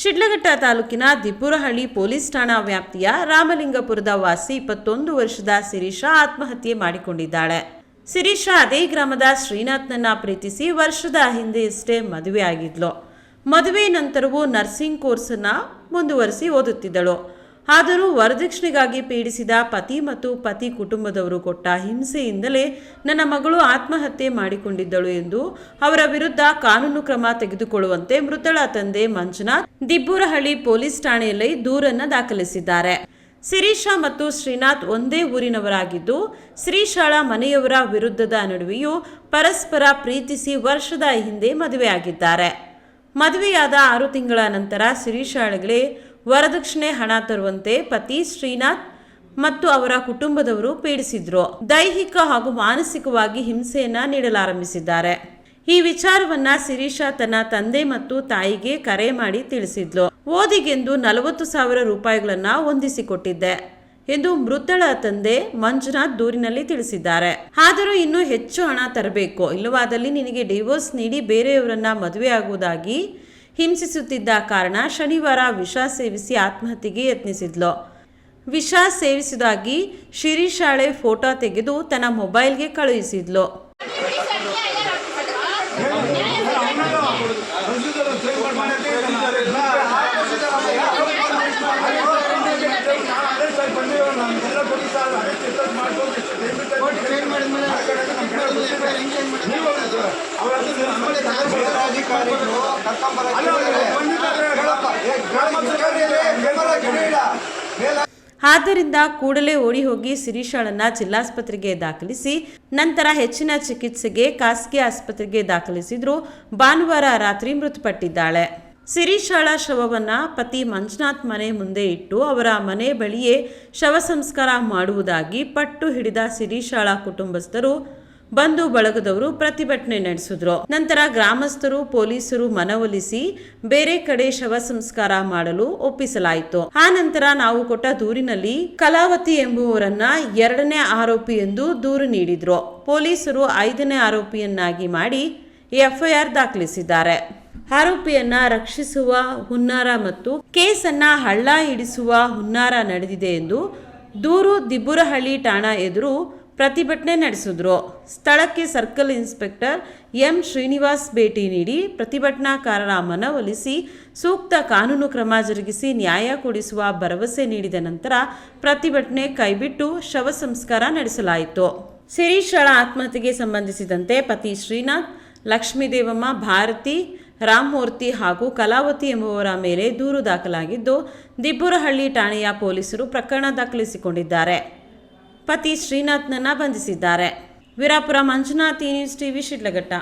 ಶಿಡ್ಲಘಟ್ಟ ತಾಲೂಕಿನ ದಿಪುರಹಳ್ಳಿ ಪೊಲೀಸ್ ಠಾಣಾ ವ್ಯಾಪ್ತಿಯ ರಾಮಲಿಂಗಪುರದ ವಾಸಿ ಇಪ್ಪತ್ತೊಂದು ವರ್ಷದ ಸಿರೀಶಾ ಆತ್ಮಹತ್ಯೆ ಮಾಡಿಕೊಂಡಿದ್ದಾಳೆ. ಸಿರೀಶಾ ಅದೇ ಗ್ರಾಮದ ಶ್ರೀನಾಥ್ನನ್ನ ಪ್ರೀತಿಸಿ ವರ್ಷದ ಹಿಂದೆಯಷ್ಟೇ ಮದುವೆ ಆಗಿದ್ಲು ಮದುವೆ ನಂತರವೂ ನರ್ಸಿಂಗ್ ಕೋರ್ಸನ್ನು ಮುಂದುವರಿಸಿ ಓದುತ್ತಿದ್ದಳು. ಆದರೂ ವರದಕ್ಷಿಣೆಗಾಗಿ ಪೀಡಿಸಿದ ಪತಿ ಮತ್ತು ಪತಿ ಕುಟುಂಬದವರು ಕೊಟ್ಟ ಹಿಂಸೆಯಿಂದಲೇ ನನ್ನ ಮಗಳು ಆತ್ಮಹತ್ಯೆ ಮಾಡಿಕೊಂಡಿದ್ದಳು ಎಂದು ಅವರ ವಿರುದ್ಧ ಕಾನೂನು ಕ್ರಮ ತೆಗೆದುಕೊಳ್ಳುವಂತೆ ಮೃತಳ ತಂದೆ ಮಂಜುನಾಥ್ ದಿಬ್ಬೂರಹಳ್ಳಿ ಪೊಲೀಸ್ ಠಾಣೆಯಲ್ಲಿ ದೂರನ್ನ ದಾಖಲಿಸಿದ್ದಾರೆ. ಸಿರೀಶಾ ಮತ್ತು ಶ್ರೀನಾಥ್ ಒಂದೇ ಊರಿನವರಾಗಿದ್ದು, ಶ್ರೀಶಾಳ ಮನೆಯವರ ವಿರುದ್ಧದ ನಡುವೆಯೂ ಪರಸ್ಪರ ಪ್ರೀತಿಸಿ ವರ್ಷದ ಹಿಂದೆ ಮದುವೆಯಾಗಿದ್ದಾರೆ. ಮದುವೆಯಾದ ಆರು ತಿಂಗಳ ನಂತರ ಶಿರೀಶಾಳಿಗೆ ವರದಕ್ಷಿಣೆ ಹಣ ತರುವಂತೆ ಪತಿ ಶ್ರೀನಾಥ್ ಮತ್ತು ಅವರ ಕುಟುಂಬದವರು ಪೀಡಿಸಿದ್ರು. ದೈಹಿಕ ಹಾಗೂ ಮಾನಸಿಕವಾಗಿ ಹಿಂಸೆಯನ್ನ ನೀಡಲಾರಂಭಿಸಿದ್ದಾರೆ. ಈ ವಿಚಾರವನ್ನ ಶಿರೀಷಾ ತನ್ನ ತಂದೆ ಮತ್ತು ತಾಯಿಗೆ ಕರೆ ಮಾಡಿ ತಿಳಿಸಿದ್ಲು. ಓದಿಗೆಂದು ನಲವತ್ತು ಸಾವಿರ ರೂಪಾಯಿಗಳನ್ನ ಹೊಂದಿಸಿಕೊಟ್ಟಿದ್ದೆ ಎಂದು ಮೃತಳ ತಂದೆ ಮಂಜುನಾಥ್ ದೂರಿನಲ್ಲಿ ತಿಳಿಸಿದ್ದಾರೆ. ಆದರೂ ಇನ್ನೂ ಹೆಚ್ಚು ಹಣ ತರಬೇಕು. ಇಲ್ಲವಾದಲ್ಲಿ ನಿನಗೆ ಡಿವೋರ್ಸ್ ನೀಡಿ ಬೇರೆಯವರನ್ನ ಮದುವೆಯಾಗುವುದಾಗಿ ಹಿಂಸಿಸುತ್ತಿದ್ದ ಕಾರಣ ಶನಿವಾರ ವಿಷ ಸೇವಿಸಿ ಆತ್ಮಹತ್ಯೆಗೆ ಯತ್ನಿಸಿದ್ಲು ವಿಷ ಸೇವಿಸಿದಾಗಿ ಶಿರೀಶಾಳೆ ಫೋಟೋ ತೆಗೆದು ತನ್ನ ಮೊಬೈಲ್ಗೆ ಕಳುಹಿಸಿದ್ಲು ಆದ್ದರಿಂದ ಕೂಡಲೇ ಓಡಿ ಹೋಗಿ ಸಿರೀಶಾಳನ್ನ ಜಿಲ್ಲಾಸ್ಪತ್ರೆಗೆ ದಾಖಲಿಸಿ ನಂತರ ಹೆಚ್ಚಿನ ಚಿಕಿತ್ಸೆಗೆ ಖಾಸಗಿ ಆಸ್ಪತ್ರೆಗೆ ದಾಖಲಿಸಿದ್ರು. ಭಾನುವಾರ ರಾತ್ರಿ ಮೃತಪಟ್ಟಿದ್ದಾಳೆ. ಸಿರೀಶಾಳ ಶವವನ್ನ ಪತಿ ಮಂಜುನಾಥ್ ಮನೆ ಮುಂದೆ ಇಟ್ಟು ಅವರ ಮನೆ ಬಳಿಯೇ ಶವ ಸಂಸ್ಕಾರ ಮಾಡುವುದಾಗಿ ಪಟ್ಟು ಹಿಡಿದ ಸಿರೀಶಾಳ ಕುಟುಂಬಸ್ಥರು ಬಂಧು ಬಳಗದವರು ಪ್ರತಿಭಟನೆ ನಡೆಸಿದ್ರು. ನಂತರ ಗ್ರಾಮಸ್ಥರು, ಪೊಲೀಸರು ಮನವೊಲಿಸಿ ಬೇರೆ ಕಡೆ ಶವ ಸಂಸ್ಕಾರ ಮಾಡಲು ಒಪ್ಪಿಸಲಾಯಿತು. ಆ ನಂತರ ನಾವು ಕೊಟ್ಟ ದೂರಿನಲ್ಲಿ ಕಲಾವತಿ ಎಂಬುವರನ್ನ ಎರಡನೇ ಆರೋಪಿ ಎಂದು ದೂರು ನೀಡಿದ್ರು. ಪೊಲೀಸರು ಐದನೇ ಆರೋಪಿಯನ್ನಾಗಿ ಮಾಡಿ ಎಫ್ಐಆರ್ ದಾಖಲಿಸಿದ್ದಾರೆ. ಆರೋಪಿಯನ್ನ ರಕ್ಷಿಸುವ ಹುನ್ನಾರ ಮತ್ತು ಕೇಸನ್ನ ಹಳ್ಳ ಹಿಡಿಸುವ ಹುನ್ನಾರ ನಡೆದಿದೆ ಎಂದು ದೂರು ದಿಬ್ಬುರಹಳ್ಳಿ ಠಾಣಾ ಎದುರು ಪ್ರತಿಭಟನೆ ನಡೆಸಿದ್ರು. ಸ್ಥಳಕ್ಕೆ ಸರ್ಕಲ್ ಇನ್ಸ್ಪೆಕ್ಟರ್ ಎಂ ಶ್ರೀನಿವಾಸ್ ಭೇಟಿ ನೀಡಿ ಪ್ರತಿಭಟನಾಕಾರರ ಮನವೊಲಿಸಿ ಸೂಕ್ತ ಕಾನೂನು ಕ್ರಮ ಜರುಗಿಸಿ ನ್ಯಾಯ ಕೊಡಿಸುವ ಭರವಸೆ ನೀಡಿದ ನಂತರ ಪ್ರತಿಭಟನೆ ಕೈಬಿಟ್ಟು ಶವ ಸಂಸ್ಕಾರ ನಡೆಸಲಾಯಿತು. ಶಿರೀಶಳ ಆತ್ಮಹತ್ಯೆಗೆ ಸಂಬಂಧಿಸಿದಂತೆ ಪತಿ ಶ್ರೀನಾಥ್, ಲಕ್ಷ್ಮೀದೇವಮ್ಮ, ಭಾರತಿ, ರಾಮಮೂರ್ತಿ ಹಾಗೂ ಕಲಾವತಿ ಎಂಬುವರ ಮೇಲೆ ದೂರು ದಾಖಲಾಗಿದ್ದು, ದಿಬ್ಬುರಹಳ್ಳಿ ಠಾಣೆಯ ಪೊಲೀಸರು ಪ್ರಕರಣ ದಾಖಲಿಸಿಕೊಂಡಿದ್ದಾರೆ. ಪತಿ ಶ್ರೀನಾಥ್ನನ್ನ ಬಂಧಿಸಿದ್ದಾರೆ. ವೀರಾಪುರ ಮಂಜುನಾಥ್ ಈ ನ್ಯೂಸ್ ಟಿವಿ ಶಿಡ್ಲಘಟ್ಟ